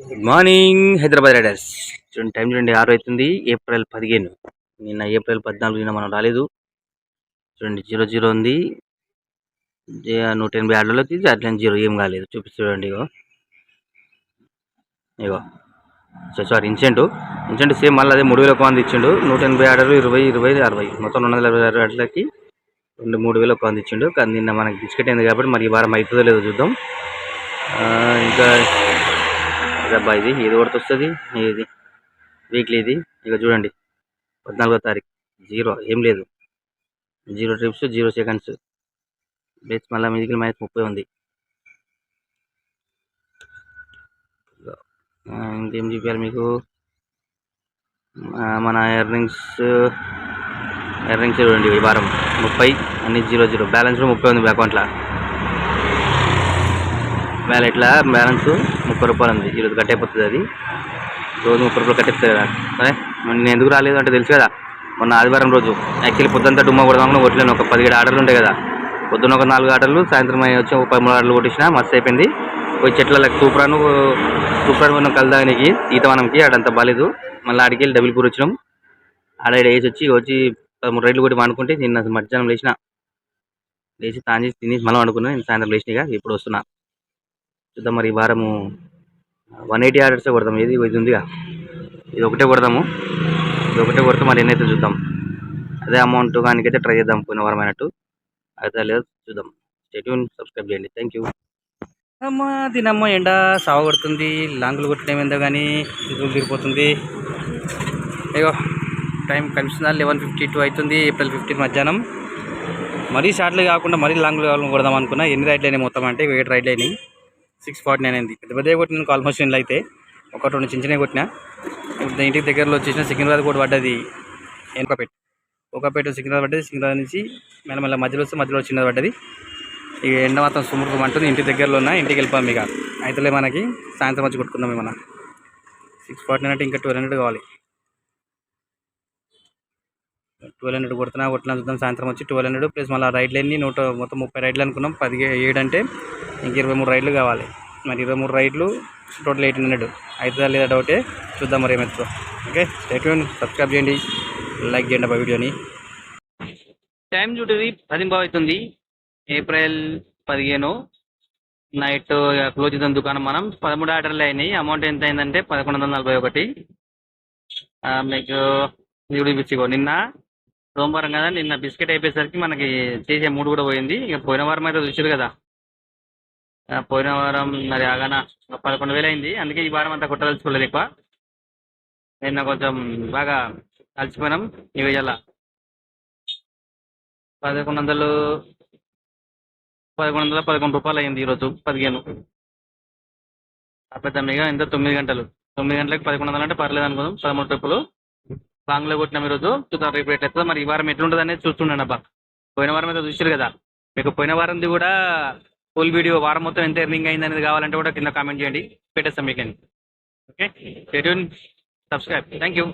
Good morning Hyderabad riders చూడండి time చూడండి ఆరు అవుతుంది. ఏప్రిల్ పదిహేను. నిన్న ఏప్రిల్ పద్నాలుగు నిన్న మనం రాలేదు. చూడండి జీరో జీరో ఉంది. నూట ఎనభై ఆటలోకి అట్లా జీరో ఏం కాలేదు. చూపిస్తూ చూడండి ఇగో. ఇగో. సారీ ఇన్సెంట్ ఇన్సెంట్ సేమ్ మళ్ళీ అదే మూడు వేల ఒక వంద ఇచ్చిండు. నూట ఎనభై ఆటలు ఇరవై ఇరవై అరవై. మొత్తం రెండు వందల ఇరవై ఆరు ఆటలకి రెండు మూడు వేల ఒక వంద ఇచ్చిండు. కానీ నిన్న మనకి బిస్కెట్ అయింది కాబట్టి మరి ఈ వారం అవుతుందో లేదో చూద్దాం. ఇంకా అబ్బా ఇది ఇది ఒకటి వస్తుంది ఇది వీక్లీ ఇది. ఇక చూడండి పద్నాలుగో తారీఖు జీరో ఏం లేదు. Zero trips zero seconds base మళ్ళీ మీదికి మైనస్ ముప్పై ఉంది. ఇంకేం చూపించాలి మీకు? మన ఎర్నింగ్స్ ఎర్నింగ్స్ చూడండి ఈ వారం ముప్పై అన్ని జీరో జీరో బ్యాలెన్స్ కూడా ముప్పై ఉంది మీ అకౌంట్లో ఇట్లా బ్యాలెన్స్ ముప్పై రూపాయలు ఉంది. ఈరోజు కట్ అయిపోతుంది అది. రోజు ముప్పై రూపాయలు కట్టేస్తుంది కదా. సరే? నేను ఎందుకు రాలేదు అంటే తెలుసు కదా. మొన్న ఆదివారం రోజు యాక్చువల్లీ పొద్దుంతా డుమ్మ కొడదామని కొట్టలేను. ఒక పదిహేడు ఆర్డర్లు ఉంటాయి కదా. పొద్దున్న ఒక నాలుగు ఆర్డర్లు సాయంత్రం వచ్చి ఒక పదమూడు ఆర్డర్లు కొట్టించిన మస్తు అయిపోయింది. పోయి చెట్ల సూపరాను సూపర్ మనం కలదానికి ఈతవనంకి ఆడంత బాగాలేదు మళ్ళీ ఆడికి వెళ్ళి డబుల్ పూర్ వచ్చినాం. ఆడ వేసి వచ్చి వచ్చి పదమూడు రైడ్లు కొట్టి వండుకుంటే నిన్న మధ్యాహ్నం లేచిన. లేచి తాను చేసి తినేసి మళ్ళీ వండుకున్నాను నేను సాయంత్రం లేచినాక ఇప్పుడు వస్తున్నా. చూద్దాం మరి ఈ వారము వన్ ఎయిటీ ఆర్డర్సే కొడదాం. ఏది? ఇది ఉందిగా? ఇది ఒకటే కొడదాము. ఇది ఒకటే కొడితే మరి ఎన్నైతే చూద్దాం. అదే అమౌంట్ కానికైతే ట్రై చేద్దాం పోయిన వారం అయినట్టు. అయితే లేదు చూద్దాం. స్టేట్యూన్ సబ్స్క్రైబ్ చేయండి. థ్యాంక్ యూ అమ్మ తినమ్మ ఎండ సావ కొడుతుంది. లాంగులు కొట్టడం కానీ ఇదులు తిరిగిపోతుంది. అయ్యో టైం కనిపిస్తుందా? లెవెన్ ఫిఫ్టీ టూ అవుతుంది ఏప్రిల్ ఫిఫ్టీన్ మధ్యాహ్నం. మరీ షార్ట్లు కాకుండా మరీ లాంగ్లు కావాలని కొడదాం అనుకున్నా. ఎన్ని రైడ్లు అయినాయి మొత్తం అంటే ఏడు రైడ్లు అయినాయి సిక్స్ ఫార్టీ నైన్ అయింది. పెద్ద పెద్దగా కొట్టిన ఆల్మోస్ట్ ఇండ్లు అయితే. ఒక రెండు చిన్న చిన్నవి కొట్టిన. ఇప్పుడు ఇంటికి దగ్గరలో వచ్చేసిన సికింద్రాబాద్ కూడా పడ్డది. ఒకపేట ఒకపేట సికింద్రాబాద్ పడ్డది. సికింద్రాబాద్ నుంచి మెల్లమెల్ల మధ్యలో వస్తే మధ్యలో చిన్నది పడ్డది. ఇక ఎండ మాత్రం సుముఖం అంటుంది ఇంటి దగ్గరలో ఉన్న ఇంటికి వెళ్ళిపోయాం ఇక. అయితేలే మనకి. సాయంత్రం వచ్చి కొట్టుకుందాం ఏమన్నా. సిక్స్ ఫార్టీ నైన్ అంటే ఇంకా ట్వెల్వ్ హండ్రెడ్ కావాలి. ట్వెల్వ్ హండ్రెడ్ కొడుతున్నా కొట్టినా చూద్దాం. సాయంత్రం వచ్చి ట్వెల్వ్ హండ్రెడ్ ప్లస్ మళ్ళీ రైడ్లు అన్ని నూట మొత్తం ముప్పై రైడ్లు అనుకున్నాం. పది ఏడు అంటే ఇంక ఇరవై మూడు రైడ్లు కావాలి. మరి ఇరవై మూడు రైడ్లు టోటల్ ఎయిటీన్ హండ్రెడ్. అవుతుందా లేదా డౌటే? చూద్దాం మరి ఏమవుతుందో ఓకే? స్టేట్యూన్ సబ్స్క్రైబ్ చేయండి. లైక్ చేయండి ఆ వీడియోని. టైం చూడేది పది అవుతుంది ఏప్రిల్ పదిహేను. నైట్ క్లోజ్ చేద్దాం దుకాణం మనం. పదమూడు ఆర్డర్లు అయినాయి. అమౌంట్ ఎంత అయిందంటే పదకొండు వందల నలభై ఒకటి. మీకు చూపించుకో నిన్న సోమవారం కదా నిన్న బిస్కెట్ అయిపోయేసరికి మనకి చేసే మూడు కూడా పోయింది. ఇక పోయిన వారం అయితే చూసారు కదా. పోయిన వారం మరి ఆగాన పదకొండు వేలు అయింది అందుకే ఈ వారం అంతా కొట్టదలుచుకోలేదు ఎక్కువ. నిన్న కొంచెం బాగా కలిసిపోయినాం. ఇక ఇలా పదకొండు వందలు పదకొండు వందల పదకొండు రూపాయలు అయింది ఈరోజు పదిహేను. పెద్ద ఇంత తొమ్మిది గంటలు. తొమ్మిది గంటలకు పదకొండు వందలు అంటే పర్లేదు అనుకుందాం. పదమూడు ట్రిప్పులు. లాంగ్లో కొట్టినాం ఈరోజు. చూద్దాం రేపు రేట్ ఎట్లా మరి ఈ వారం ఎట్లుంటుంది అనేది చూస్తుండండి అబ్బా. పోయిన వారం అయితే చూసారు కదా. మీకు పోయిన వారంది కూడా ఫుల్ వీడియో వారం మొత్తం ఎంత ఎర్నింగ్ అయింది అనేది కావాలంటే కూడా కింద కామెంట్ చేయండి. పెట్టేస్తాం మీకు ఓకే సబ్స్క్రైబ్ థ్యాంక్ యూ